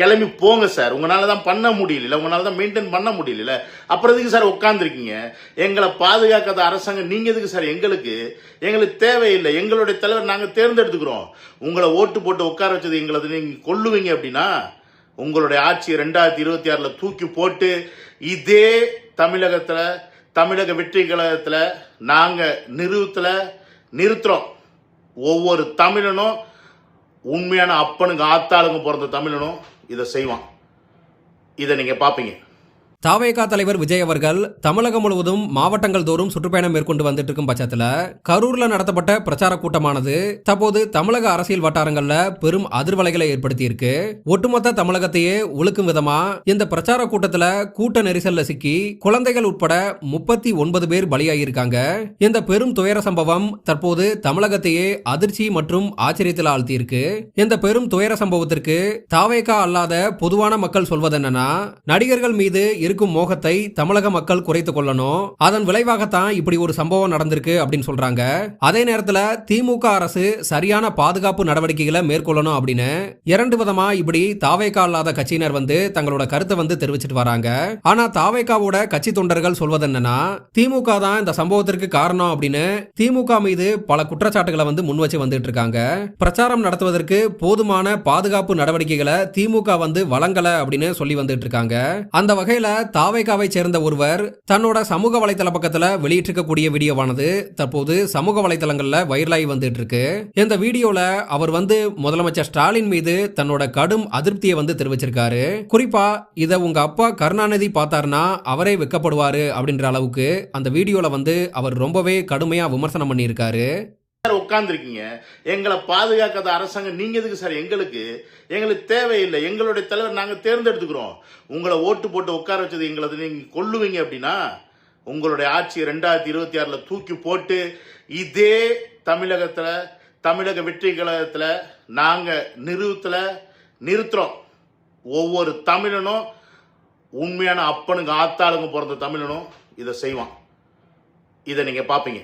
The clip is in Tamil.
கிளம்பி போங்க சார். உங்களால தான் பண்ண முடியல. உங்களால தான் மெயின்டைன் பண்ண முடியல. அப்புறம் எதுக்கு சார் உட்காந்துருக்கீங்க எங்களை பாதுகாக்காத அரசாங்கம் நீங்க எதுக்கு சார் எங்களுக்கு? எங்களுக்கு தேவையில்லை. எங்களுடைய தலைவர் நாங்கள் தேர்ந்தெடுத்துக்கிறோம். உங்களை ஓட்டு போட்டு உட்கார வச்சது எங்களை நீங்க கொல்லுவீங்க அப்படின்னா உங்களுடைய ஆட்சி ரெண்டாயிரத்தி இருபத்தி ஆறுல தூக்கி போட்டு இதே தமிழகத்துல தமிழக வெற்றி கழகத்தில் நாங்கள் நிறுவத்தில் நிறுத்துறோம். ஒவ்வொரு தமிழனும் உண்மையான அப்பனுங்க ஆத்தாளுங்க பிறந்த தமிழனும் இதை செய்வான். இதை நீங்கள் பார்ப்பீங்க. தாவேகா தலைவர் விஜய் அவர்கள் தமிழகம் முழுவதும் மாவட்டங்கள் தோறும் சுற்றுப்பயணம் மேற்கொண்டு வந்துட்டு இருக்கும் பட்சத்துல கரூர்ல நடத்தப்பட்ட பிரச்சார கூட்டமானது தற்போது தமிழக அரசியல் வட்டாரங்கள்ல பெரும் அதிர்வலைகளை ஏற்படுத்தி இருக்கு ஒட்டுமொத்த தமிழகத்தையே ஒழுக்கும் விதமா இந்த பிரச்சார கூட்டத்துல கூட்ட நெரிசல்ல சிக்கி குழந்தைகள் உட்பட முப்பத்தி ஒன்பது பேர் பலியாகியிருக்காங்க இந்த பெரும் துயர சம்பவம் தற்போது தமிழகத்தையே அதிர்ச்சி மற்றும் ஆச்சரியத்தில் ஆழ்த்தியிருக்கு. இந்த பெரும் துயர சம்பவத்திற்கு தாவேகா அல்லாத பொதுவான மக்கள் சொல்வது என்னன்னா நடிகர்கள் மீது இருக்கும் மோகத்தை தமிழக மக்கள் குறைத்துக் கொள்ளணும். அதன் விளைவாகத்தான் இப்படி ஒரு சம்பவம் நடந்திருக்கு அப்படின்னு சொல்றாங்க. அதே நேரத்துல திமுக அரசு சரியான பாதுகாப்பு நடவடிக்கைகளை மேற்கொள்ளணும் அப்படின்னு இரண்டு விதமா இப்படி தாவேகா இல்லாத கட்சியினர் வந்து தங்களோட கருத்தை வந்து தெரிவிச்சிட்டு வராங்க. ஆனா தாவேகாவோட கட்சி தொண்டர்கள் சொல்வது என்னன்னா திமுக தான் இந்த சம்பவத்திற்கு காரணம் அப்படின்னு திமுக மீது பல குற்றச்சாட்டுகளை வந்து முன் வச்சு வந்துட்டு இருக்காங்க. பிரச்சாரம் நடத்துவதற்கு போதுமான பாதுகாப்பு நடவடிக்கைகளை திமுக வந்து வழங்கல அப்படின்னு சொல்லி வந்துட்டு இருக்காங்க. அந்த வகையில தாவேகாவை சேர்ந்த ஒருவர் தன்னோட சமூக வலைதள பக்கத்துல வெளியிட்டிருக்கக்கூடிய வீடியோவானது. தற்போது சமூக வலைதளங்கள்ல வைரலாகி வந்துட்டு இருக்கு இந்த வீடியோல அவர் வந்து முதலமைச்சர் ஸ்டாலின் மீது தன்னோட கடும் அதிருப்தியை வந்து தெரிவிச்சிருக்காரு. குறிப்பா இத உங்க அப்பா கருணாநிதி பார்த்தாருன்னா அவரே வெக்கப்படுவாரு அப்படின்ற அளவுக்கு அந்த வீடியோல வந்து அவர் ரொம்பவே கடுமையா விமர்சனம் பண்ணியிருக்காரு. சார் உட்காந்துருக்கீங்க எங்களை பாதுகாக்காத அரசாங்கம் நீங்க எதுக்கு சார் எங்களுக்கு? எங்களுக்கு தேவையில்லை. எங்களுடைய தலைவர் நாங்கள் தேர்ந்தெடுத்துக்கிறோம். உங்களை ஓட்டு போட்டு உட்கார வச்சது எங்களை நீங்க கொல்லுவீங்க அப்படின்னா உங்களுடைய ஆட்சி ரெண்டாயிரத்தி இருபத்தி ஆறில் தூக்கி போட்டு இதே தமிழகத்தில் தமிழக வெற்றி கழகத்தில் நாங்கள் நிறுவத்தில் நிறுத்துறோம். ஒவ்வொரு தமிழனும் உண்மையான அப்பனுங்க ஆத்தாளுங்க பிறந்த தமிழனும் இதை செய்வான். இதை நீங்கள் பார்ப்பீங்க.